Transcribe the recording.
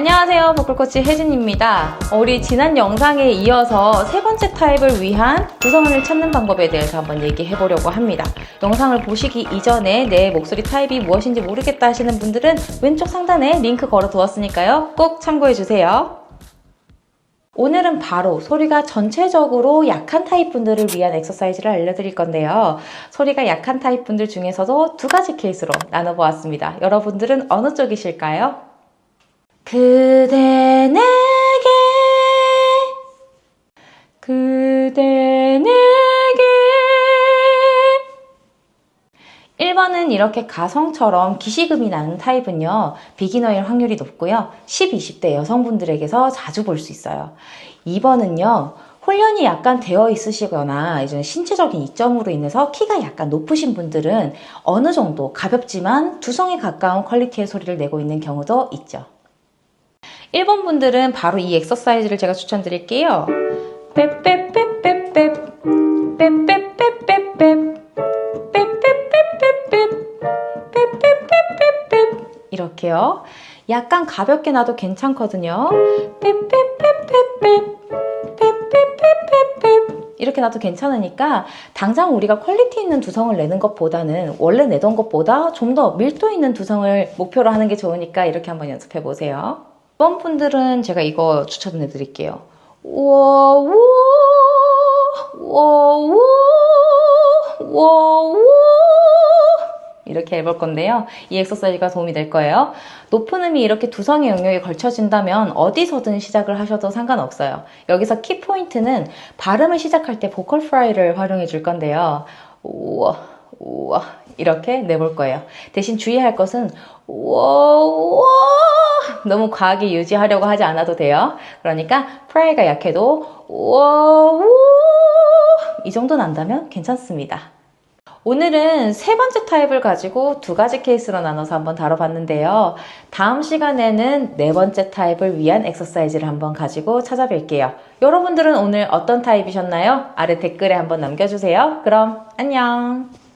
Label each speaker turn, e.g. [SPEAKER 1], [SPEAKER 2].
[SPEAKER 1] 안녕하세요 보컬코치 혜진입니다 우리 지난 영상에 이어서 세 번째 타입을 위한 구성원을 찾는 방법에 대해서 한번 얘기해 보려고 합니다 영상을 보시기 이전에 내 목소리 타입이 무엇인지 모르겠다 하시는 분들은 왼쪽 상단에 링크 걸어 두었으니까요 꼭 참고해 주세요 오늘은 바로 소리가 전체적으로 약한 타입 분들을 위한 엑서사이즈를 알려드릴 건데요. 소리가 약한 타입 분들 중에서도 두 가지 케이스로 나눠보았습니다. 여러분들은 어느 쪽이실까요? 그대 내게 그대 내게 1번은 이렇게 가성처럼 기시금이 나는 타입은요, 비기너일 확률이 높고요, 10, 20대 여성분들에게서 자주 볼 수 있어요. 2번은요, 훈련이 약간 되어 있으시거나 이제 신체적인 이점으로 인해서 키가 약간 높으신 분들은 어느 정도 가볍지만 두성에 가까운 퀄리티의 소리를 내고 있는 경우도 있죠. 1번 분들은 바로 이 엑서사이즈를 제가 추천드릴게요. 이렇게요. 약간 가볍게 놔도 괜찮거든요. 이렇게 놔도 괜찮으니까 당장 우리가 퀄리티 있는 두성을 내는 것보다는 원래 내던 것보다 좀 더 밀도 있는 두성을 목표로 하는 게 좋으니까 이렇게 한번 연습해 보세요. 이번 분들은 제가 이거 추천해 드릴게요. 우와 우와 우와 이렇게 해볼 건데요. 이 엑서사이즈가 도움이 될 거예요. 높은 음이 이렇게 두성의 영역에 걸쳐진다면 어디서든 시작을 하셔도 상관없어요. 여기서 키포인트는 발음을 시작할 때 보컬 프라이를 활용해 줄 건데요. 우와, 우와, 이렇게 내볼 거예요. 대신 주의할 것은 우와, 너무 과하게 유지하려고 하지 않아도 돼요. 그러니까 프라이가 약해도 우와, 우와, 이 정도 난다면 괜찮습니다. 오늘은 세 번째 타입을 가지고 두 가지 케이스로 나눠서 한번 다뤄봤는데요. 다음 시간에는 네 번째 타입을 위한 엑서사이즈를 한번 가지고 찾아뵐게요. 여러분들은 오늘 어떤 타입이셨나요? 아래 댓글에 한번 남겨주세요. 그럼 안녕!